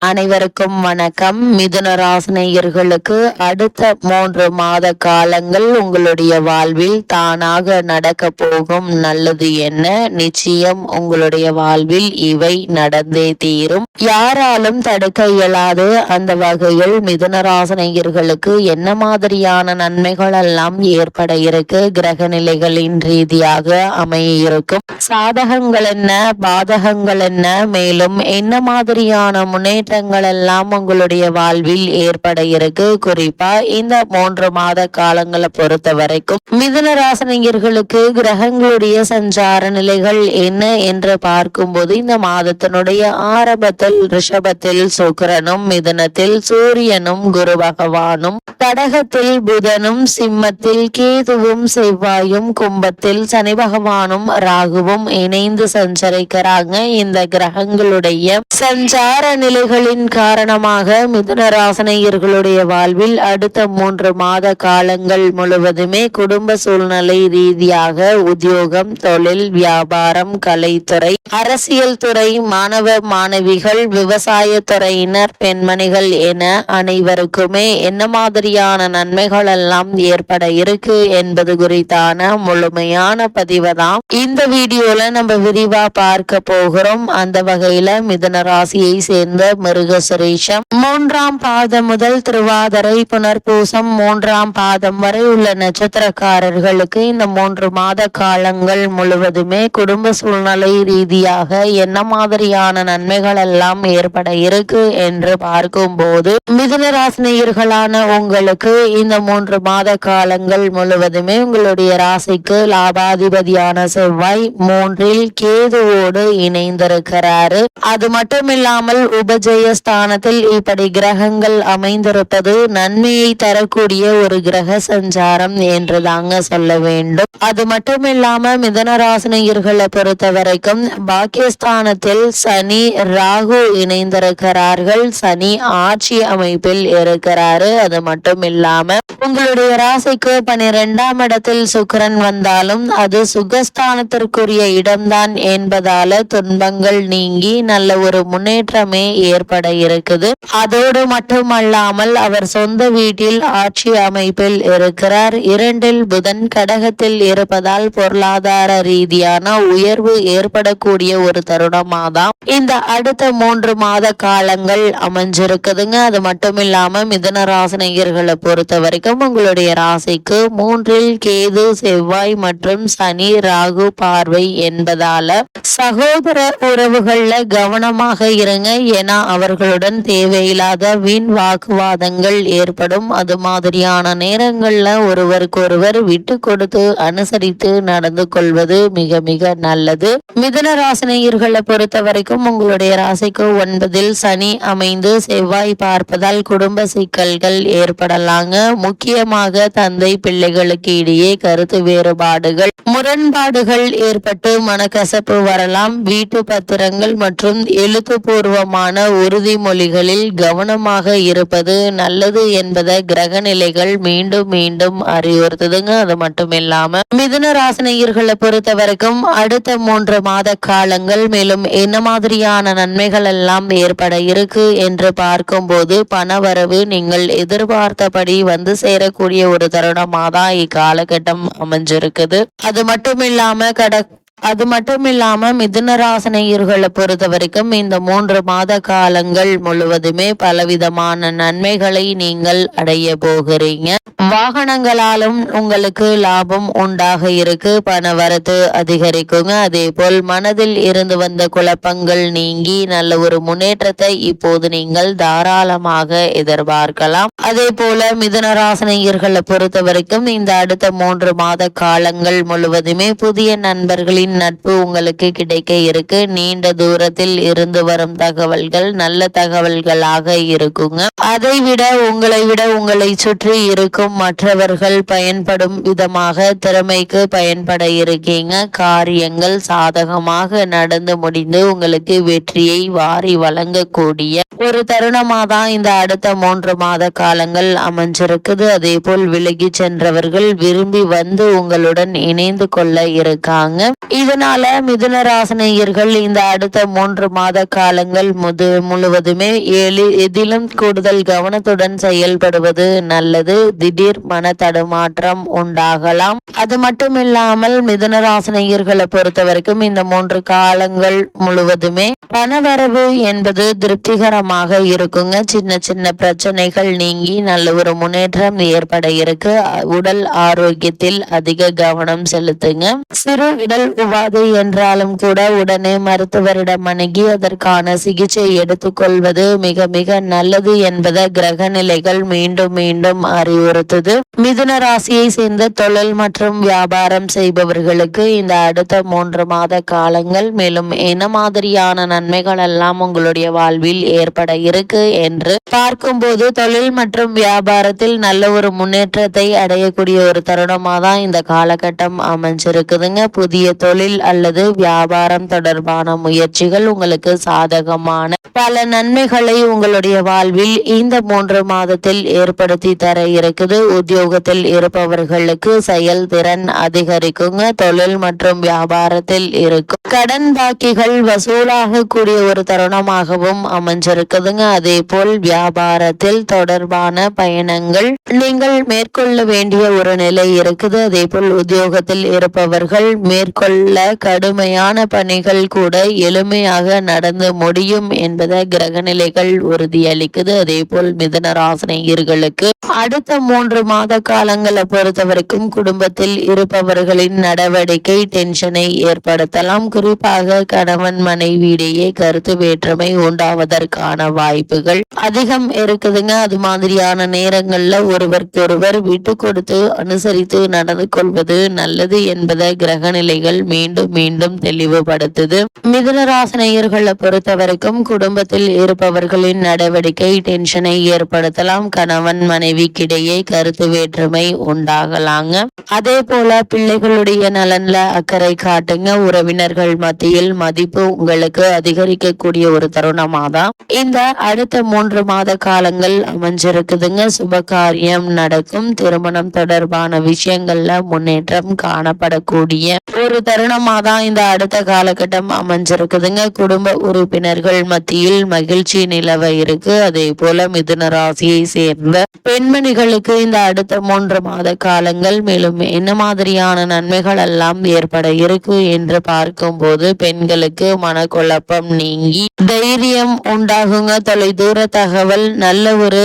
அனைவருக்கும் வணக்கம். மிதுன ராசினியர்களுக்கு அடுத்த மூன்று மாத காலங்கள் உங்களுடைய வாழ்வில் தானாக நடக்க போகும். நல்லது என்ன? நிச்சயம் உங்களுடைய வாழ்வில் இவை நடந்தே தீரும். யாராலும் தடுக்க இயலாது. அந்த வகையில் மிதுன ராசினியர்களுக்கு என்ன மாதிரியான நன்மைகள் எல்லாம் ஏற்பட இருக்கு? கிரக நிலைகளின் ரீதியாக அமைய இருக்கும். சாதகங்கள் என்ன? பாதகங்கள் என்ன? மேலும் என்ன மாதிரியான முன்னேற்ற மாற்றங்கள் எல்லாம் உங்களுடைய வாழ்வில் ஏற்பட இருக்கு. குறிப்பா இந்த மூன்று மாத காலங்களை பொறுத்த வரைக்கும் மிதன ராசனியர்களுக்கு கிரகங்களுடைய சஞ்சார நிலைகள் என்ன என்று பார்க்கும்போது இந்த மாதத்தினுடைய ஆரம்பத்தில் ரிஷபத்தில் சுக்கரனும் மிதுனத்தில் சூரியனும் குரு பகவானும் கடகத்தில் புதனும் சிம்மத்தில் கேதுவும் செவ்வாயும் கும்பத்தில் சனி பகவானும் ராகுவும் இணைந்து சஞ்சரிக்கிறாங்க. இந்த கிரகங்களுடைய சஞ்சார நிலைகள் நிகழ்வுகளின் காரணமாக மிதுனராசனையர்களுடைய வாழ்வில் அடுத்த மூன்று மாத காலங்கள் முழுவதுமே குடும்ப சூழ்நிலை ரீதியாக உத்தியோகம் தொழில் வியாபாரம் கலைத்துறை அரசியல் துறை மாணவ மாணவிகள் விவசாய துறையினர் பெண்மணிகள் என அனைவருக்குமே என்ன மாதிரியான நன்மைகள் எல்லாம் ஏற்பட இருக்கு என்பது குறித்தான முழுமையான பதிவு தான் இந்த வீடியோல நம்ம விரிவா பார்க்க போகிறோம். அந்த வகையில மிதன ராசியை சேர்ந்த மிருகசுரேஷம். மூன்றாம் பாதம் முதல் திருவாதிரை புனர்பூசம் மூன்றாம் பாதம் வரை உள்ள நட்சத்திரக்காரர்களுக்கு இந்த மூன்று மாத காலங்கள் முழுவதுமே குடும்ப சூழ்நிலை ரீதியாக என்ன மாதிரியான நன்மைகள் எல்லாம் ஏற்பட இருக்கு என்று பார்க்கும் போது மிதுனராசினியர்களான உங்களுக்கு இந்த மூன்று மாத காலங்கள் முழுவதுமே உங்களுடைய ராசிக்கு லாபாதிபதியான செவ்வாய் மூன்றில் கேதுவோடு இணைந்திருக்கிறாரு. அது மட்டும் இல்லாமல் உபஜய ஸ்தானத்தில் இப்படி கிரகங்கள் அமைந்திருப்பது நன்மையை தரக்கூடிய ஒரு கிரக சஞ்சாரம் என்று தாங்க சொல்ல வேண்டும். அது மட்டும் இல்லாம மிதனராசினியர்களை பொறுத்த வரைக்கும் பாக்கியஸ்தானத்தில் சனி ராகு இணைந்திருக்கிறார்கள். சனி ஆட்சி அமைப்பில் இருக்கிறாரு. அது மட்டும் இல்லாம உங்களுடைய ராசிக்கு பனிரெண்டாம் இடத்தில் சுக்கரன் வந்தாலும் அது சுகஸ்தானத்திற்குரிய இடம்தான் என்பதால துன்பங்கள் நீங்கி நல்ல ஒரு முன்னேற்றமே ஏற்பட இருக்குது. அதோடு மட்டுமல்லாமல் அவர் சொந்த வீட்டில் ஆட்சி அமைப்பில் இருக்கிறார். இரண்டில் புதன் கடகத்தில் இருப்பதால் பொருளாதார ரீதியான உயர்வு ஏற்படக்கூடிய ஒரு தருணமாதான் இந்த அடுத்த மூன்று மாத காலங்கள் அமைஞ்சிருக்குதுங்க. அது மட்டும் இல்லாம மிதன ராசினியர்களை பொறுத்த வரைக்கும் உங்களுடைய ராசிக்கு மூன்றில் கேது செவ்வாய் மற்றும் சனி ராகு பார்வை என்பதால சகோதர உறவுகள்ல கவனமாக இருங்க. ஏன்னா அவர்களுடன் தேவையில்லாத வீண் வாக்குவாதங்கள் ஏற்படும். அது மாதிரியான நேரங்களில் ஒருவருக்கொருவர் விட்டு கொடுத்து அனுசரித்து நடந்து கொள்வது மிக மிக நல்லது. மிதன ராசினியர்களை பொறுத்த வரைக்கும் உங்களுடைய ராசிக்கு ஒன்பதில் சனி அமைந்து செவ்வாய் பார்ப்பதால் குடும்ப சிக்கல்கள் ஏற்படலாங்க. முக்கியமாக தந்தை பிள்ளைகளுக்கு இடையே கருத்து வேறுபாடுகள். முரண்பாடுகள் ஏற்பட்டு மனக்கசப்பு வரலாம். வீட்டு பத்திரங்கள் மற்றும் எழுத்துப்பூர்வமான உறுதிமொழிகளில் கவனமாக இருப்பது நல்லது என்பதை கிரக நிலைகள் மீண்டும் மீண்டும் அறிவுறுத்துதுங்க. அது மட்டும் இல்லாம மிதுன ராசினியர்களை பொறுத்த வரைக்கும் அடுத்த மூன்று மாத காலங்கள் மேலும் என்ன மாதிரியான நன்மைகள் எல்லாம் ஏற்பட இருக்கு என்று பார்க்கும் போது பணவரவு நீங்கள் எதிர்பார்த்தபடி வந்து சேரக்கூடிய ஒரு தருணமாக தான் இக்காலகட்டம் அமைஞ்சிருக்குது. அது மட்டும் இல்லாம கட அது மட்டும் இல்லாம மிதுனராசனையர்களை பொறுத்த வரைக்கும் இந்த மூன்று மாத காலங்கள் முழுவதுமே பலவிதமான நன்மைகளை நீங்கள் அடைய போகிறீங்க. வாகனங்களாலும் உங்களுக்கு லாபம் உண்டாக இருக்கு. பண வரத்து அதிகரிக்குங்க. அதே போல் மனதில் இருந்து வந்த குழப்பங்கள் நீங்கி நல்ல ஒரு முன்னேற்றத்தை இப்போது நீங்கள் தாராளமாக எதிர்பார்க்கலாம். அதே போல மிதுனராசனையர்களை பொறுத்த வரைக்கும் இந்த அடுத்த மூன்று மாத காலங்கள் முழுவதுமே புதிய நண்பர்களின் நட்பின் நட்பு உங்களுக்கு கிடைக்க இருக்கு. நீண்ட தூரத்தில் இருந்து வரும் தகவல்கள் நல்ல தகவல்களாக இருக்குங்க. அதை விட உங்களை விட உங்களை சுற்றி இருக்கும் மற்றவர்கள் பயன்படும் விதமாக திறமைக்கு பயன்பட இருக்கீங்க. காரியங்கள் சாதகமாக நடந்து முடிந்து உங்களுக்கு வெற்றியை வாரி வழங்கக்கூடிய ஒரு தருணமா தான் இந்த அடுத்த மூன்று மாத காலங்கள் அமைஞ்சிருக்குது. அதே போல் விலகி சென்றவர்கள் விரும்பி வந்து உங்களுடன் இணைந்து கொள்ள இருக்காங்க. இதனால மிதுனராசனியர்கள் இந்த அடுத்த மூன்று மாத காலங்கள் முது முழுவதுமே எளி எதிலும் கூடுதல் கவனத்துடன் செயல்படுவது நல்லது. திடீர் மன தடுமாற்றம் உண்டாகலாம். அது மட்டும் இல்லாமல் மிதுனராசனேயர்களை பொறுத்த வரைக்கும் இந்த மூன்று காலங்கள் முழுவதுமே பணவரவு என்பது திருப்திகரமாக இருக்குங்க. சின்ன சின்ன பிரச்சனைகள் நீங்கி நல்ல ஒரு முன்னேற்றம் ஏற்பட இருக்கு. உடல் ஆரோக்கியத்தில் அதிக கவனம் செலுத்துங்க. சிறு உடல் உபாதை என்றாலும் கூட உடனே மருத்துவரிடம் அணுகி அதற்கான சிகிச்சை எடுத்துக்கொள்வது மிக மிக நல்லது என்பதை கிரக நிலைகள் மீண்டும் மீண்டும் அறிவுறுத்துது. மிதுன ராசியை சேர்ந்த தொழில் மற்றும் வியாபாரம் செய்பவர்களுக்கு இந்த அடுத்த மூன்று மாத காலங்கள் மேலும் என்ன மாதிரியான நன்மைகள் எல்லாம் உங்களுடைய வாழ்வில் ஏற்பட இருக்கு என்று பார்க்கும்போது தொழில் மற்றும் வியாபாரத்தில் நல்ல ஒரு முன்னேற்றத்தை அடையக்கூடிய ஒரு தருணமா தான் இந்த காலகட்டம் அமைஞ்சிருக்குதுங்க. புதிய தொழில் அல்லது வியாபாரம் தொடர்பான முயற்சிகள் உங்களுக்கு சாதகமான பல நன்மைகளை உங்களுடைய வாழ்வில் இந்த மூன்று மாதத்தில் ஏற்படுத்தி தர இருக்குது. உத்தியோகத்தில் இருப்பவர்களுக்கு செயல்திறன் அதிகரிக்குங்க. தொழில் மற்றும் வியாபாரத்தில் இருக்கும் கடன் பாக்கிகள் வசூலாக கூடிய ஒரு தருணமாகவும் அமைஞ்சிருக்குதுங்க. அதே போல் வியாபாரத்தில் தொடர்பான பயணங்கள் நீங்கள் மேற்கொள்ள வேண்டிய ஒரு நிலை இருக்குது. அதே போல் உத்தியோகத்தில் இருப்பவர்கள் மேற்கொள்ள கடுமையான பணிகள் கூட எளிமையாக நடந்து முடியும் என்பதை கிரகநிலைகள் உறுதியளிக்குது. அதே போல் மிதன ராசினியர்களுக்கு அடுத்த மூன்று மாத காலங்களை பொறுத்த வரைக்கும் குடும்பத்தில் இருப்பவர்களின் நடவடிக்கை டென்ஷனை ஏற்படுத்தலாம். குறிப்பாக கணவன் மனைவியிடையே கருத்து வேற்றுமை உண்டாவதற்கான வாய்ப்புகள் அதிகம் இருக்குதுங்க. அது மாதிரியான நேரங்கள்ல ஒருவருக்கொருவர் விட்டு கொடுத்து அனுசரித்து நடந்து கொள்வது நல்லது என்பதை கிரகநிலைகள் மீண்டும் மீண்டும் தெளிவுபடுத்துது. மிதுனராசனையர்களை பொறுத்த வரைக்கும் குடும்பத்தில் இருப்பவர்களின் நடவடிக்கை டென்ஷனை ஏற்படுத்தலாம். கணவன் மனைவிக்கிடையே கருத்து வேற்றுமை உண்டாகலாங்க. அதே போல பிள்ளைகளுடைய நலன்ல அக்கறை காட்டுங்க. உறவினர்கள் மத்தியில் மதிப்பு உங்களுக்கு அதிகரிக்கக்கூடிய ஒரு தருணமா தான் இந்த அடுத்த மூன்று மாத காலங்கள் அமைஞ்சிருக்குதுங்க. சுப காரியம் நடக்கும். திருமணம் தொடர்பான விஷயங்கள்ல முன்னேற்றம் காணப்படக்கூடிய ஒரு தருணமா. தான் இந்த அடுத்த காலகட்டம் அமைஞ்சிருக்குதுங்க. குடும்ப உறுப்பினர்கள் மத்தியில் மகிழ்ச்சி நிலவ இருக்கு. அதே போல மிதுன ராசியை சேர்ந்த பெண்மணிகளுக்கு இந்த அடுத்த மூன்று மாத காலங்கள் மேலும் என்ன மாதிரியான நன்மைகள் எல்லாம் ஏற்பட இருக்கு என்று பார்க்கும்போது பெண்களுக்கு மனக்குழப்பம் நீங்கி தைரியம் உண்டாகுங்க. தொலைதூர தகவல் நல்ல ஒரு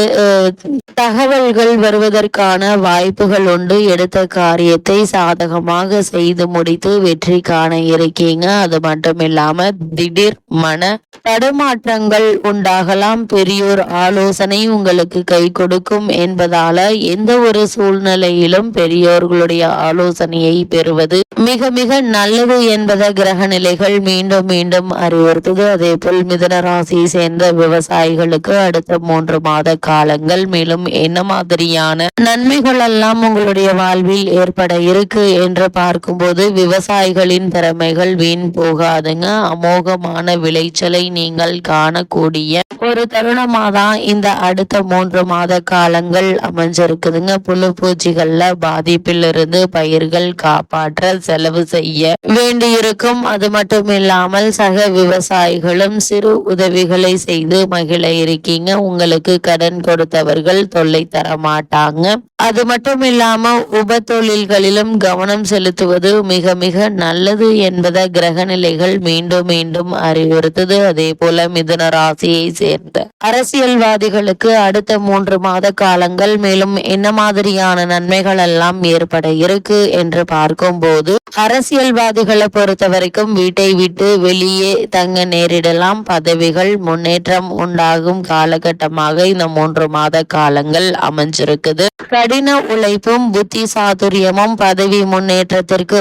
தகவல்கள் வருவதற்கான வாய்ப்புகள் உண்டு. எடுத்த காரியத்தை சாதகமாக செய்து முடித்து வெற்றி காண இருக்கீங்க அது மட்டும் இல்லாம திடீர் மன தடுமாற்றங்கள் உண்டாகலாம். பெரியோர் ஆலோசனை உங்களுக்கு கை கொடுக்கும் என்பதால எந்த ஒரு சூழ்நிலையிலும் பெரியோர்களுடைய ஆலோசனையை பெறுவது மிக மிக நல்லது என்பதை கிரக நிலைகள் மீண்டும் மீண்டும் அறிவுறுத்துது. அதே போல் மிதன ராசியை சேர்ந்த விவசாயிகளுக்கு அடுத்த மூன்று மாத காலங்கள் மேலும் என்ன மாதிரியான நன்மைகள் எல்லாம் உங்களுடைய வாழ்வில் ஏற்பட இருக்கு என்று பார்க்கும்போது விவசாயிகள் விவசாயிகளின் திறமைகள் வீண் போகாதுங்க. அமோகமான விளைச்சலை நீங்கள் காணக்கூடிய ஒரு தருணமா தான் இந்த அடுத்த மூன்று மாத காலங்கள் அமைஞ்சிருக்குதுங்க. புழு பூச்சிகள்ல பாதிப்பிலிருந்து பயிர்கள் காப்பாற்ற செலவு செய்ய வேண்டியிருக்கும். அது மட்டும் இல்லாமல் சக விவசாயிகளும் சிறு உதவிகளை செய்து மகிழ இருக்கீங்க. உங்களுக்கு கடன் கொடுத்தவர்கள் தொல்லை தர மாட்டாங்க அது மட்டும் இல்லாம உப தொழில்களிலும் கவனம் செலுத்துவது மிக மிக நல்லது என்பதை கிரக நிலைகள் மீண்டும் மீண்டும் அறிவுறுத்தது. அதே போல மிதுன ராசியை சேர்ந்த அரசியல்வாதிகளுக்கு அடுத்த மூன்று மாத காலங்கள் மேலும் என்ன மாதிரியான நன்மைகள் எல்லாம் ஏற்பட இருக்கு என்று பார்க்கும்போது அரசியல்வாதிகளை பொறுத்த வரைக்கும் வீட்டை விட்டு வெளியே தங்க நேரிடலாம். பதவிகள் முன்னேற்றம் உண்டாகும் காலகட்டமாக இந்த மூன்று மாத காலங்கள் அமைஞ்சிருக்குது. கடின உழைப்பும் புத்தி சாதுரியமும் பதவி முன்னேற்றத்திற்கு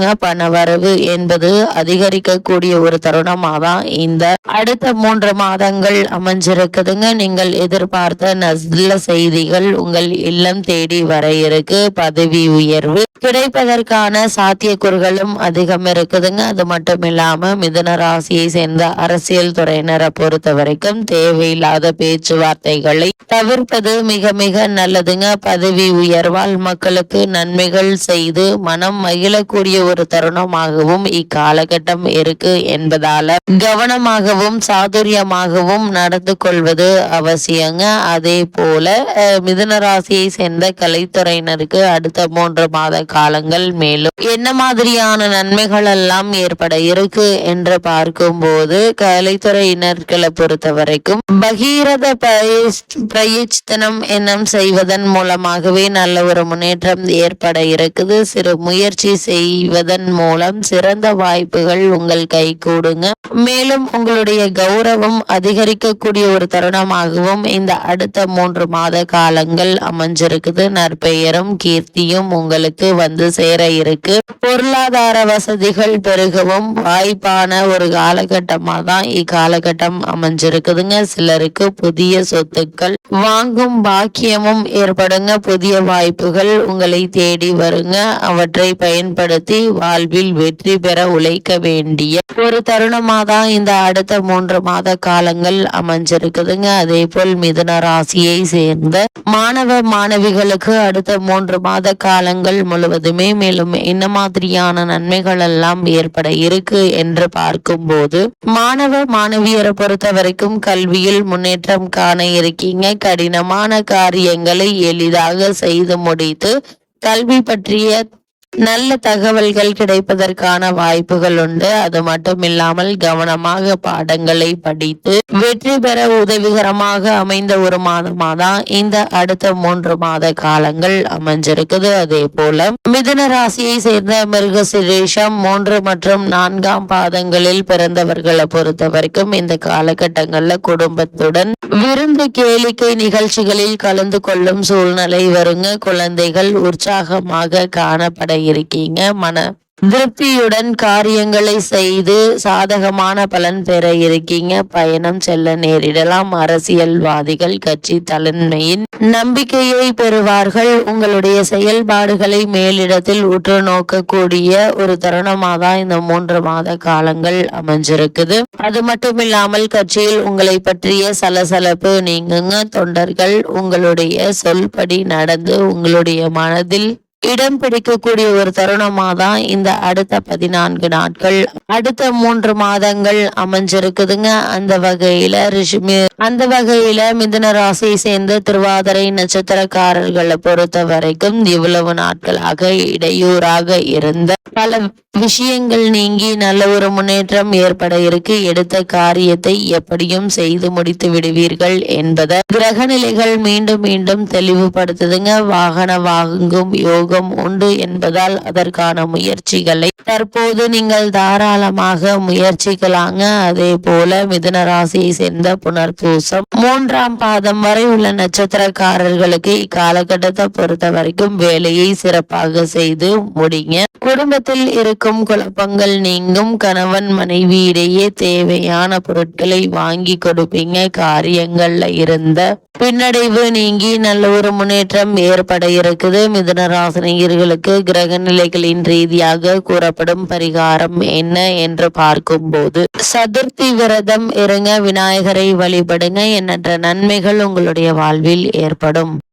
மூலியமாக பண வரவு என்பது அதிகரிக்கக்கூடிய ஒரு தருணமாக தான் இந்த அடுத்த மூன்று மாதங்கள் அமைஞ்சிருக்குதுங்க. நீங்கள் எதிர்பார்த்த நல்ல செய்திகள் உங்கள் இல்லம் தேடி வர இருக்கு. பதவி உயர்வு கிடைப்பதற்கான சாத்தியக்கூறுகளும் அதிகம் இருக்குதுங்க. அது மட்டும் இல்லாம மிதன ராசியை சேர்ந்த அரசியல் துறையினரை பொறுத்த வரைக்கும் தேவையில்லாத பேச்சுவார்த்தைகளை தவிர்ப்பது மிக மிக நல்லதுங்க. பதவி உயர்வால் மக்களுக்கு நன்மைகள் செய்து மனம் மகிழக்கூடிய ஒரு தருணமாகவும் இக்காலகட்டம் இருக்கு என்பதால கவனமாகவும் சாதுரியமாகவும் நடந்து கொள்வது அவசியங்க. அதே போல மிதுன ராசியை சேர்ந்த கலைத்துறையினருக்கு அடுத்த மூன்று மாத காலங்கள் மேலும் என்ன மாதிரியான நன்மைகள் எல்லாம் ஏற்பட இருக்கு என்று பார்க்கும்போது கலைத்துறையினர்களை பொறுத்த வரைக்கும் பகீரத பிரயச்- பிரயச்சித்தனம் எண்ணம் செய்வதன் மூலமாகவே நல்ல ஒரு முன்னேற்றம் ஏற்பட இருக்குது. சிறு முயற்சி செய்வதன் மூலம் சிறந்த வாய்ப்புகள் உங்கள் கை கூடுங்க. மேலும் உங்களுடைய கௌரவம் அதிகரிக்கக்கூடிய ஒரு தருணமாகவும் இந்த அடுத்த மூன்று மாத காலங்கள் அமைஞ்சிருக்குது. நற்பெயரும் கீர்த்தியும் உங்களுக்கு வந்து சேர இருக்கு. பொருளாதார வசதிகள் பெருகவும் வாய்ப்பான ஒரு காலகட்டமா தான் இக்காலகட்டம் அமைஞ்சிருக்குதுங்க. சிலருக்கு புதிய சொத்துக்கள் வாங்கும் பாக்கியமும் ஏற்படுங்க. புதிய வாய்ப்புகள் உங்களை தேடி வருங்க. அவற்றை பயன்படுத்தி வாழ்வில் வெற்றி பெற உழைக்க வேண்டிய ஒரு தருணமா தான் இந்த அடுத்த மூன்று மாத காலங்கள் அமைஞ்சிருக்குதுங்க. அதே போல் மிதுன ராசியை சேர்ந்த மாணவ மாணவிகளுக்கு அடுத்த மூன்று மாத காலங்கள் முழுவதுமே மேலும் என்ன மாதிரியான நன்மைகள் எல்லாம் ஏற்பட இருக்கு என்று பார்க்கும்போது மாணவ மாணவியரை பொறுத்த வரைக்கும் கல்வியில் முன்னேற்றம் காண இருக்கீங்க. கடினமான காரியங்களை எளிதாக செய்து முடித்து கல்வி பற்றிய நல்ல தகவல்கள் கிடைப்பதற்கான வாய்ப்புகள் உண்டு. அது மட்டும் இல்லாமல் கவனமாக பாடங்களை படித்து வெற்றி பெற உதவிகரமாக அமைந்த ஒரு மாதமா தான் இந்த அடுத்த மூன்று மாத காலங்கள் அமைஞ்சிருக்குது. அதே போல மிதுன ராசியை சேர்ந்த மிருக சிரேஷம் மூன்று மற்றும் நான்காம் பாதங்களில் பிறந்தவர்களை பொறுத்த வரைக்கும் இந்த காலகட்டங்கள்ல குடும்பத்துடன் விருந்து கேளிக்கை நிகழ்ச்சிகளில் கலந்து கொள்ளும் சூழ்நிலை வருங்க. குழந்தைகள் உற்சாகமாக காணப்பட இருக்கீங்க. மன திருப்தியுடன் காரியங்களை செய்து சாதகமான பலன் பெற இருக்கீங்க. பயணம் செல்ல நேரிடலாம். அரசியல்வாதிகள் கட்சி தலைமையின் நம்பிக்கையை பெறுவார்கள். உங்களுடைய செயல்பாடுகளை மேலிடத்தில் உற்று நோக்கக்கூடிய ஒரு தருணமாக தான் இந்த மூன்று மாத காலங்கள் அமைஞ்சிருக்குது. அது மட்டும் இல்லாமல் கட்சியில் உங்களை பற்றிய சலசலப்பு நீங்குங்க. தொண்டர்கள் உங்களுடைய சொல்படி நடந்து உங்களுடைய மனதில் இடம் பிடிக்கக்கூடிய ஒரு தருணமா தான் இந்த அடுத்த பதினான்கு நாட்கள். அடுத்த மூன்று மாதங்கள் அமைஞ்சிருக்குதுங்க. அந்த வகையில ரிஷிமி அந்த வகையில மிதன ராசியை சேர்ந்த திருவாதிரை நட்சத்திரக்காரர்களை பொறுத்த வரைக்கும் இவ்வளவு நாட்களாக இடையூறாக இருந்த பல விஷயங்கள் நீங்கி நல்ல ஒரு முன்னேற்றம் ஏற்பட இருக்கு. எடுத்த காரியத்தை எப்படியும் செய்து முடித்து விடுவீர்கள் என்பதை கிரக நிலைகள் மீண்டும் மீண்டும் தெளிவுபடுத்துதுங்க. வாகன வாங்கும் யோகம் உண்டு என்பதால் அதற்கான முயற்சிகளை தற்போது நீங்கள் தாராளமாக முயற்சிக்கலாங்க. அதே போல மிதன ராசியை சேர்ந்த புனர்பூசம் மூன்றாம் பாதம் வரை உள்ள நட்சத்திரக்காரர்களுக்கு இக்காலகட்டத்தை பொறுத்த வரைக்கும் வேலையை சிறப்பாக செய்து முடிங்க. குடும்பத்தில் இருக்கும் குழப்பங்கள் நீங்கும். கணவன் மனைவி இடையே தேவையான பொருட்களை வாங்கி கொடுப்பீங்க. காரியங்கள்ல இருந்த பின்னடைவு நீங்கி நல்ல ஒரு முன்னேற்றம் ஏற்பட இருக்குது. மிதுன ராசினியர்களுக்கு கிரக நிலைகளின் ரீதியாக கூறப்படும் பரிகாரம் என்ன என்று பார்க்கும்போது சதுர்த்தி விரதம் இருங்க. விநாயகரை வழிபடுங்க எண்ணற்ற நன்மைகள் உங்களுடைய வாழ்வில் ஏற்படும்.